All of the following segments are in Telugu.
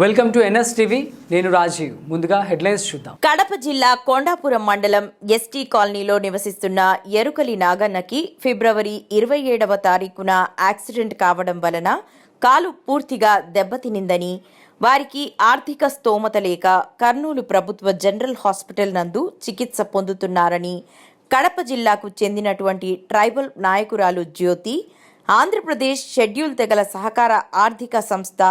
Welcome to NS TV. నేను రాజీవ్. ముందుగా హెడ్లైన్స్ చూద్దాం. కడప జిల్లా కొండాపురం మండలం ఎస్టీ కాలనీలో నివసిస్తున్న ఎరుకలి నాగన్నకి ఫిబ్రవరి ఇరవై ఏడవ తారీఖున యాక్సిడెంట్ కావడం వలన కాలు పూర్తిగా దెబ్బతినిందని వారికి ఆర్థిక స్తోమత లేక కర్నూలు ప్రభుత్వ జనరల్ హాస్పిటల్ నందు చికిత్స పొందుతున్నారని కడప జిల్లాకు చెందినటువంటి ట్రైబల్ నాయకురాలు జ్యోతి ఆంధ్రప్రదేశ్ షెడ్యూల్ తెగల సహకార ఆర్థిక సంస్థ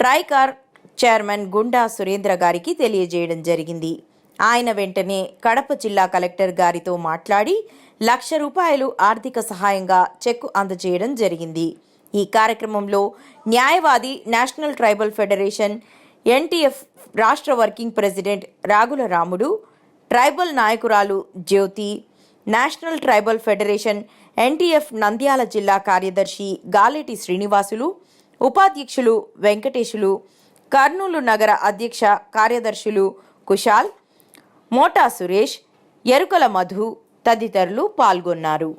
ట్రైకార్ చైర్మన్ గుండా సురేంద్ర గారికి తెలియజేయడం జరిగింది. ఆయన వెంటనే కడప జిల్లా కలెక్టర్ గారితో మాట్లాడి లక్ష రూపాయలు ఆర్థిక సహాయంగా చెక్కు అందజేయడం జరిగింది. ఈ కార్యక్రమంలో న్యాయవాది నేషనల్ ట్రైబల్ ఫెడరేషన్ ఎన్టీఎఫ్ రాష్ట్ర working president Ragula Ramudu tribal నాయకురాలు Jyothi national tribal federation NTF Nandyal జిల్లా కార్యదర్శి గాలేటి శ్రీనివాసులు ఉపాధ్యక్షులు వెంకటేశులు కర్నూలు నగర అధ్యక్ష కార్యదర్శులు కుశాల్ మోటా సురేష్ ఎరుకల మధు తదితరులు పాల్గొన్నారు.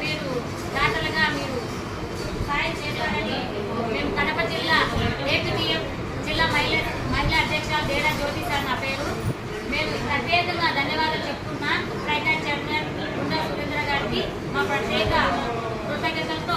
మీరు దాతలుగా మీరు సాయం చేశారని మేము కడప జిల్లా ఏటీఎం జిల్లా మహిళ మహిళా అధ్యక్షురాలు డేరా జ్యోతి సార్ నా పేరు. మేము ప్రత్యేకంగా ధన్యవాదాలు చెప్తున్నా. ప్రైవేట్ చైర్మన్ గుండా సురేంద్ర గారికి మా ప్రత్యేక కృతజ్ఞతలతో